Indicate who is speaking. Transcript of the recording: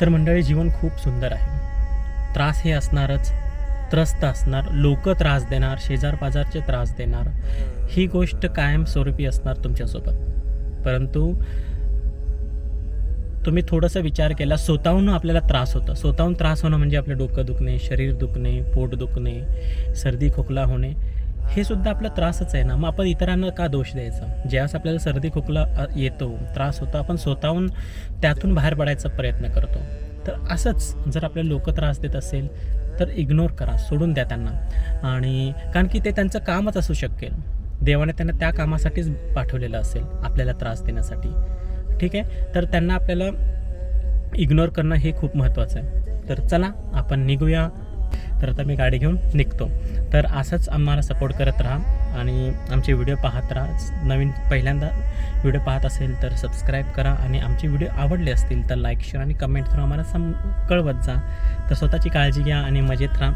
Speaker 1: तर मंडळी जीवन खूप सुंदर आहे. त्रास हे असणारच त्रस्त असणार लोक त्रास देणार शेजार पाजारचे त्रास देणार ही गोष्ट कायमस्वरूपी असणार तुमच्यासोबत. परंतु तुम्ही थोडंसं विचार केला स्वतःहून आपल्याला त्रास होतं. स्वतःहून त्रास होणं म्हणजे आपलं डोकं दुखणे शरीर दुखणे पोट दुखणे सर्दी खोकला होणे हे सुद्धा आपला त्रासच आहे ना. मग आपण इतरांना का दोष द्यायचा? ज्यावेळेस आपल्याला सर्दी खोकला येतो त्रास होतो आपण स्वतःहून त्यातून बाहेर पडायचा प्रयत्न करतो. तर असंच जर आपल्याला लोक त्रास देत असेल तर इग्नोर करा सोडून द्या त्यांना. आणि कारण की ते त्यांचं कामच असू शकेल. देवाने त्यांना त्या कामासाठीच पाठवलेलं असेल आपल्याला त्रास देण्यासाठी. ठीक आहे? तर त्यांना आपल्याला इग्नोर करणं हे खूप महत्त्वाचं आहे. तर चला आपण निघूया. तर आता मी गाडी घेऊन निघतो. तर असंच आम्हाला सपोर्ट करत राहा आणि आमचे व्हिडिओ पाहत राहा. नवीन पहिल्यांदा व्हिडिओ पाहत असेल तर सबस्क्राईब करा आणि आमचे व्हिडिओ आवडले असतील तर लाईक शेअर आणि कमेंट थ्रू आम्हाला सम कळवत जा. तर स्वतःची काळजी घ्या आणि मजेत राहा.